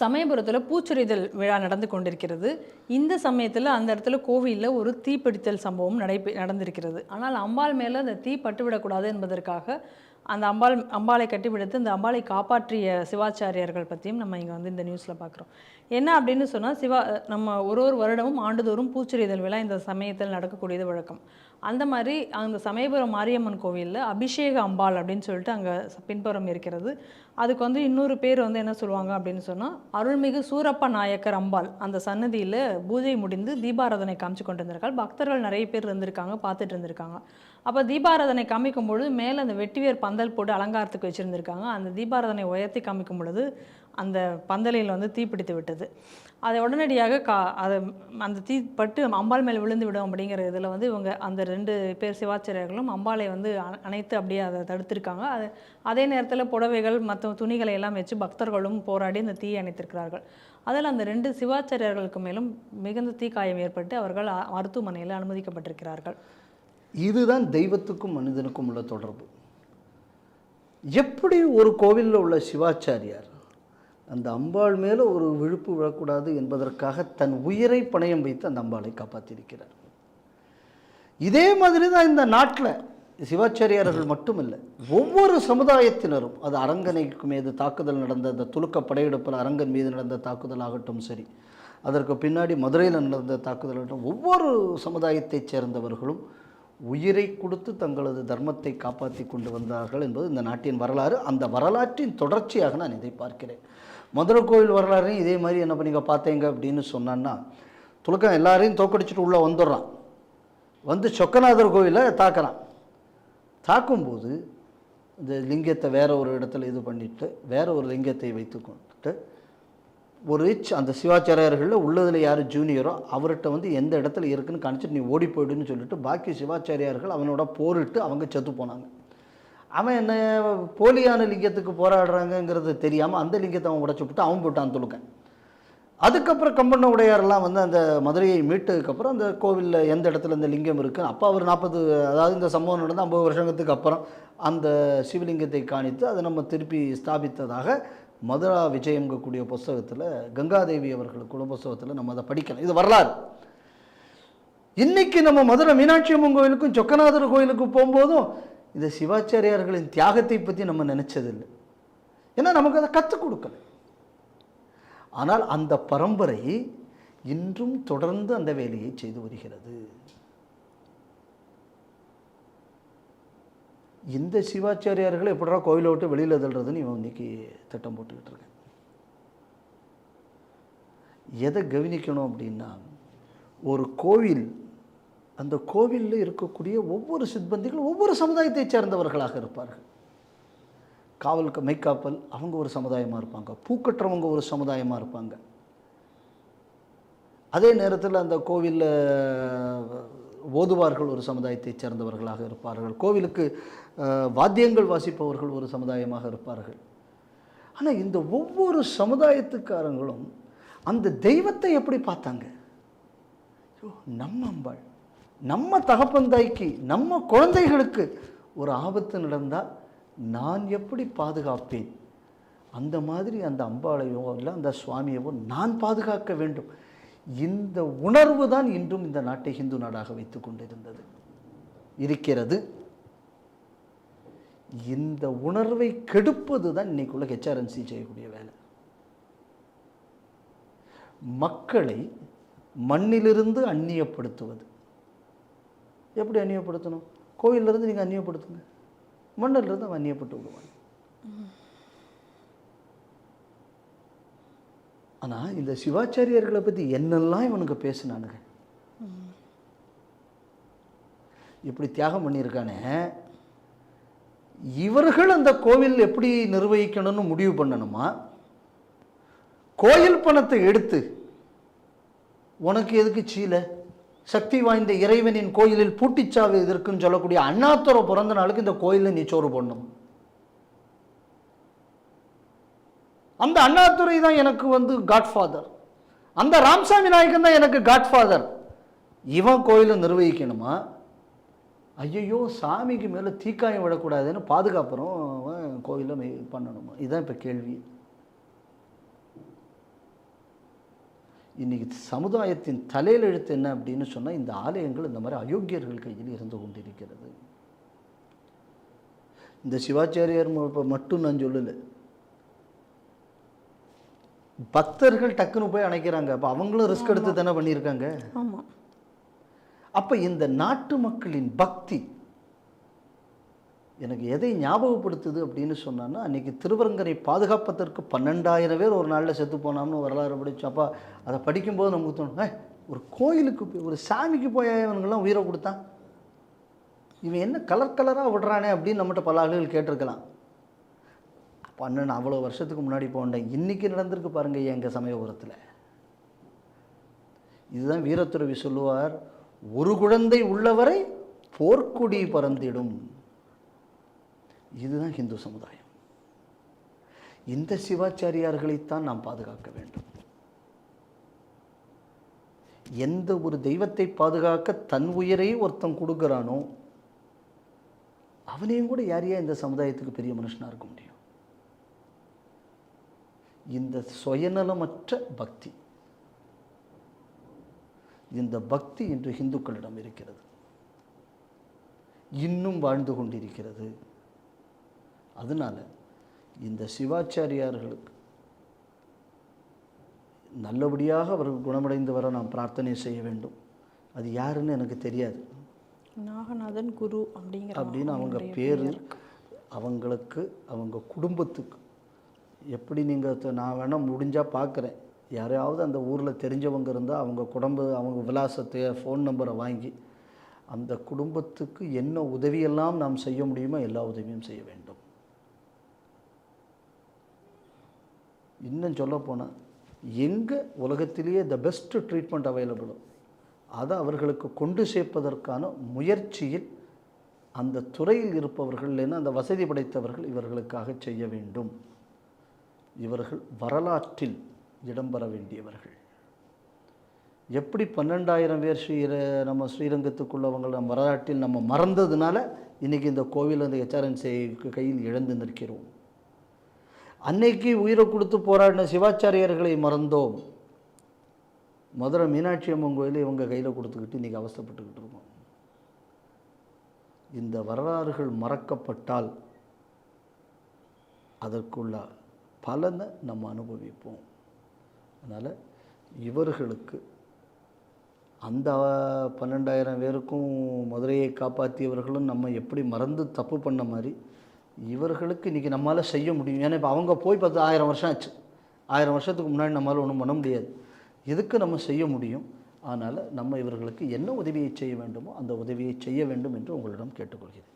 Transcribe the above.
சமயபுரத்தில் பூச்சொரிதல் விழா நடந்து கொண்டிருக்கிறது. இந்த சமயத்தில் அந்த இடத்துல கோவிலில் ஒரு தீப்பிடித்தல் சம்பவம் நடைபெ நடந்திருக்கிறது. ஆனால் அம்பாள் மேலே அந்த தீ பட்டுவிடக்கூடாது என்பதற்காக அந்த அம்பாள் அம்பாளை கட்டிப்பிடித்து அந்த அம்பாளை காப்பாற்றிய சிவாச்சாரியார்கள் பற்றியும் நம்ம இங்கே வந்து இந்த நியூஸில் பார்க்குறோம் என்ன அப்படின்னு சொன்னால் சிவா நம்ம ஒரு ஒரு வருடமும் ஆண்டுதோறும் பூச்சொரிதல் விழா இந்த சமயத்தில் நடக்கக்கூடியது வழக்கம். அந்த மாதிரி அந்த சமயபுரம் மாரியம்மன் கோவிலில் அபிஷேக அம்பாள் அப்படின்னு சொல்லிட்டு அங்கே பின்புறம் இருக்கிறது. அதுக்கு வந்து இன்னொரு பேர் வந்து என்ன சொல்லுவாங்க அப்படின்னு சொன்னால் அருள்மிகு சூரப்ப நாயக்கர் அம்பாள். அந்த சன்னதியில் பூஜை முடிந்து தீபாராதனை காமிச்சு கொண்டு இருந்திருக்காள் பக்தர்கள் நிறைய பேர் இருந்திருக்காங்க பார்த்துட்டு இருந்திருக்காங்க. அப்போ தீபாராதனை காமிக்கும் பொழுது மேலே அந்த வெட்டிவேர் பந்தல் போட்டு அலங்காரத்துக்கு வச்சுருந்துருக்காங்க. அந்த தீபாராதனை உயர்த்தி காமிக்கும் பொழுது அந்த பந்தலில் வந்து தீப்பிடித்து விட்டது. அதை உடனடியாக கா அதை அந்த தீ பட்டு அம்பாள் மேல் விழுந்து விடும் அப்படிங்கிற இதில் வந்து இவங்க அந்த ரெண்டு பேர் சிவாச்சாரியர்களும் அம்பாளை வந்து அ- அணைத்து அப்படியே அதை தடுத்திருக்காங்க. அது அதே நேரத்தில் புடவைகள் மற்ற துணிகளை எல்லாம் வச்சு பக்தர்களும் போராடி அந்த தீயை அணைத்திருக்கிறார்கள். அதில் அந்த ரெண்டு சிவாச்சாரியர்களுக்கு மேலும் மிகுந்த தீக்காயம் ஏற்பட்டு அவர்கள் மருத்துவமனையில் அனுமதிக்கப்பட்டிருக்கிறார்கள். இதுதான் தெய்வத்துக்கும் மனிதனுக்கும் உள்ள தொடர்பு. எப்படி ஒரு கோவிலில் உள்ள சிவாச்சாரியார் அந்த அம்பாள் மேலே ஒரு விழுப்பு விழக்கூடாது என்பதற்காக தன் உயிரை பணயம் வைத்து அந்த அம்பாளை காப்பாற்றியிருக்கிறார் இதே மாதிரி தான் இந்த நாட்டில் சிவாச்சாரியார்கள் மட்டுமில்லை ஒவ்வொரு சமுதாயத்தினரும் அது அரங்கனைக்கு மீது தாக்குதல் நடந்த அந்த துலுக்க படையெடுப்பில் அரங்கன் மீது நடந்த தாக்குதல் ஆகட்டும் சரி அதற்கு பின்னாடி மதுரையில் நடந்த தாக்குதல் ஆகட்டும் ஒவ்வொரு சமுதாயத்தைச் சேர்ந்தவர்களும் உயிரை கொடுத்து தங்களது தர்மத்தை காப்பாற்றி கொண்டு வந்தார்கள் என்பது இந்த நாட்டின் வரலாறு. அந்த வரலாற்றின் தொடர்ச்சியாக நான் இதை பார்க்கிறேன். மதுரை கோவில் வரலாறையும் இதே மாதிரி என்ன பண்ணிங்க பார்த்தீங்க அப்படின்னு சொன்னான்னா துலுக்கம் எல்லாரையும் தோக்கடிச்சிட்டு உள்ளே வந்துடுறான். வந்து சொக்கநாதர் கோவிலை தாக்குறான். தாக்கும்போது இந்த லிங்கத்தை வேற ஒரு இடத்துல இது பண்ணிட்டு வேற ஒரு லிங்கத்தை வைத்து கொண்டுட்டு ஒரு ரிச் அந்த சிவாச்சாரியார்களில் உள்ளதில் யார் ஜூனியரோ அவர்கிட்ட வந்து எந்த இடத்துல இருக்குன்னு காணிச்சிட்டு நீ ஓடி போயிடுன்னு சொல்லிட்டு பாக்கி சிவாச்சாரியார்கள் அவனோட போரிட்டு அவங்க செத்து போனாங்க. அவன் என்ன போலியான லிங்கத்துக்கு போராடுறாங்கங்கிறது தெரியாமல் அந்த லிங்கத்தை அவன் உடச்சி விட்டு அவன் போட்டான் துளுக்கன் அதுக்கப்புறம் கம்பண்ண உடையாரெல்லாம் வந்து அந்த மதுரையை மீட்டதுக்கப்புறம் அந்த கோவிலில் எந்த இடத்துல இந்த லிங்கம் இருக்குது அப்போ அவர் நாற்பது அதாவது இந்த சம்பவம் நடந்து ஐம்பது வருஷத்துக்கு அப்புறம் அந்த சிவலிங்கத்தை காணித்து அதை நம்ம திருப்பி ஸ்தாபித்ததாக மதுரா விஜயம்ங்கக்கூடிய புஸ்தகத்தில் கங்காதேவி அவர்கள் குல புஸ்தகத்தில் நம்ம அதை படிக்கலாம் இது வரலாறு. இன்னைக்கு நம்ம மதுரை மீனாட்சி அம்மன் கோயிலுக்கும் சொக்கநாதர் கோயிலுக்கும் போகும்போதும் இந்த சிவாச்சாரியார்களின் தியாகத்தை பற்றி நம்ம நினச்சதில்லை. ஏன்னா நமக்கு அதை கற்றுக் கொடுக்கல. ஆனால் அந்த பரம்பரை இன்றும் தொடர்ந்து அந்த வேலையை செய்து வருகிறது. இந்த சிவாச்சாரியார்களை எப்படா கோயிலை விட்டு வெளியில் தள்ளுறதுன்னு இவன் இன்னைக்கு திட்டம் போட்டுக்கிட்டு இருக்கேன். எதை கவனிக்கணும் அப்படின்னா ஒரு கோவில் அந்த கோவிலில் இருக்கக்கூடிய ஒவ்வொரு சிப்பந்திகளும் ஒவ்வொரு சமுதாயத்தைச் சேர்ந்தவர்களாக இருப்பார்கள். காவல் மெய்க்காப்பல் அவங்க ஒரு சமுதாயமாக இருப்பாங்க. பூக்கற்றவங்க ஒரு சமுதாயமாக இருப்பாங்க. அதே நேரத்தில் அந்த கோவிலில் ஓதுவார்கள் ஒரு சமுதாயத்தைச் சேர்ந்தவர்களாக இருப்பார்கள். கோவிலுக்கு வாத்தியங்கள் வாசிப்பவர்கள் ஒரு சமுதாயமாக இருப்பார்கள். ஆனால் இந்த ஒவ்வொரு சமுதாயத்துக்காரங்களும் அந்த தெய்வத்தை எப்படி பார்த்தாங்க? ஐயோ, நம்ம அம்பாள் நம்ம தகப்பந்தாய்க்கு நம்ம குழந்தைகளுக்கு ஒரு ஆபத்து நடந்தால் நான் எப்படி பாதுகாப்பேன்? அந்த மாதிரி அந்த அம்பாளையோ இல்லை அந்த சுவாமியவோ நான் பாதுகாக்க வேண்டும். இந்த உணர்வு தான் இன்றும் இந்த நாட்டை ஹிந்து நாடாக வைத்து கொண்டிருந்தது. இருக்கிறது. இந்த உணர்வை கெடுப்பது தான் இன்னைக்குள்ள ஹெச்ஆர்என்சி செய்யக்கூடிய வேலை. மக்களை மண்ணிலிருந்து அந்நியப்படுத்துவது. எப்படி அந்நியப்படுத்தணும்? கோயிலிருந்து நீங்கள் அந்நியப்படுத்துங்க. மண்ணிலிருந்து அவன் அந்நியப்பட்டு விடுவான். ஆனால் இந்த சிவாச்சாரியர்களை பற்றி என்னெல்லாம் இவனுக்கு பேசினானுங்க? இப்படி தியாகம் பண்ணியிருக்கானே? இவர்கள் அந்த கோவில் எப்படி நிர்வகிக்கணும்னு முடிவு பண்ணணுமா? கோயில் பணத்தை எடுத்து உனக்கு எதுக்கு சீலை? சக்தி வாய்ந்த இறைவனின் கோயிலில் பூட்டிச்சாவு இதற்குன்னு சொல்லக்கூடிய அண்ணாத்துறை பிறந்த நாளுக்கு இந்த கோயிலில் நீ சோறு போடணும். அந்த அண்ணாதுரை தான் எனக்கு வந்து காட்ஃபாதர் அந்த ராமசாமி நாயக்கன் தான் எனக்கு காட்ஃபாதர் இவன் கோயிலை நிர்வகிக்கணுமா? ஐயையோ சாமிக்கு மேலே தீக்காயம் விடக்கூடாதுன்னு பாதுகாப்புறோம் அவன் கோயிலை பண்ணணுமா? இதுதான் இப்போ கேள்வி. இன்றைக்கி சமுதாயத்தின் தலையில் எழுத்து என்ன அப்படின்னு சொன்னால் இந்த ஆலயங்கள் இந்த மாதிரி அயோக்கியர்கள் கையில் இருந்து கொண்டிருக்கிறது. இந்த சிவாச்சாரியார் இப்போ மட்டும் நான் சொல்லலை. பக்தர்கள் டக்குன்னு போய் அணைக்கிறாங்க. அப்போ அவங்களும் ரிஸ்க் எடுத்து தானே பண்ணியிருக்காங்க? ஆமாம் அப்போ இந்த நாட்டு மக்களின் பக்தி எனக்கு எதை ஞாபகப்படுத்துது அப்படின்னு சொன்னான்னா அன்றைக்கி திருவரங்கரை பாதுகாப்பதற்கு பன்னெண்டாயிரம் பேர் ஒரு நாளில் செத்து போனாம்னு வரலாறு படித்தோம் அப்போ அதை படிக்கும்போது நமக்கு தோணும் "ஏய், ஒரு கோயிலுக்கு போய் ஒரு சாமிக்கு போய் இவனுங்கெல்லாம் உயிரை கொடுத்தான். இவன் என்ன கலர் கலராக விடுறானே அப்படின்னு நம்மகிட்ட பல ஆளுகள் கேட்டிருக்கலாம். பன்னெண்டு அவ்வளோ வருஷத்துக்கு முன்னாடி போனேன். இன்றைக்கி நடந்திருக்கு பாருங்க எங்கள் சமயபுரத்தில்? இதுதான் வீரத்துறவி சொல்லுவார் ஒரு குழந்தை உள்ளவரை போர்க்குடி பறந்திடும். இதுதான் இந்து சமுதாயம். இந்த சிவாச்சாரியார்களைத்தான் நாம் பாதுகாக்க வேண்டும். எந்த ஒரு தெய்வத்தை பாதுகாக்க தன் உயிரை ஒருத்தன் கொடுக்குறானோ அவனையும் கூட யாரையா இந்த சமுதாயத்துக்கு பெரிய மனுஷனாக இருக்க முடியும்? இந்த சுயநலமற்ற பக்தி. இந்த பக்தி இன்று இந்துக்களிடம் இருக்கிறது. இன்னும் வாழ்ந்து கொண்டிருக்கிறது. அதனால இந்த சிவாச்சாரியார்களுக்கு நல்லபடியாக அவர்கள் குணமடைந்து வர நாம் பிரார்த்தனை செய்ய வேண்டும். அது யாருன்னு எனக்கு தெரியாது. நாகநாதன் குரு அப்படிங்கிற அப்படின்னு அவங்க பேர் அவங்களுக்கு அவங்க குடும்பத்துக்கு எப்படி நீங்கள் நான் வேணால் முடிஞ்சால் பார்க்குறேன் யாரையாவது அந்த ஊரில் தெரிஞ்சவங்க இருந்தால் அவங்க குடும்ப அவங்க விலாசத்தை ஃபோன் நம்பரை வாங்கி அந்த குடும்பத்துக்கு என்ன உதவியெல்லாம் நாம் செய்ய முடியுமோ எல்லா உதவியும் செய்ய வேண்டும். இன்னும் சொல்லப்போனால் எங்கே உலகத்திலேயே த பெஸ்ட்டு ட்ரீட்மெண்ட் அவைலபிளோ அதை அவர்களுக்கு கொண்டு சேர்ப்பதற்கான முயற்சியில் அந்த துறையில் இருப்பவர்கள் இல்லைன்னா அந்த வசதி படைத்தவர்கள் இவர்களுக்காக செய்ய வேண்டும். இவர்கள் வரலாற்றில் இடம்பெற வேண்டியவர்கள். எப்படி பன்னெண்டாயிரம் பேர் ஸ்ரீர நம்ம ஸ்ரீரங்கத்துக்குள்ளவங்க நம்ம வரலாற்றில் நம்ம மறந்ததுனால இன்றைக்கி இந்த கோவில் அந்த ஹெச்ஆர்என்சி கையில் இழந்து நிற்கிறோம். அன்னைக்கு உயிரை கொடுத்து போராடின சிவாச்சாரியர்களை மறந்தோம். மதுரை மீனாட்சி அம்மன் கோயிலை இவங்க கையில் கொடுத்துக்கிட்டு இன்றைக்கி அவஸ்தப்பட்டுக்கிட்டு இருக்கோம். இந்த வரலாறுகள் மறக்கப்பட்டால் அதற்குள்ள பலனை நம்ம அனுபவிப்போம். அதனால் இவர்களுக்கு அந்த பன்னெண்டாயிரம் பேருக்கும் மதுரையை காப்பாற்றியவர்களும் நம்ம எப்படி மறந்து தப்பு பண்ண மாதிரி இவர்களுக்கு இன்றைக்கி நம்மளால் செய்ய முடியும். ஏன்னா இப்போ அவங்க போய் பார்த்து ஆயிரம் வருஷம் ஆச்சு. ஆயிரம் வருஷத்துக்கு முன்னாடி நம்மளால் ஒன்றும் பண்ண முடியாது. எதுக்கு நம்ம செய்ய முடியும்? அதனால் நம்ம இவர்களுக்கு என்ன உதவியை செய்ய வேண்டுமோ அந்த உதவியை செய்ய வேண்டும் என்று உங்களிடம் கேட்டுக்கொள்கிறேன்.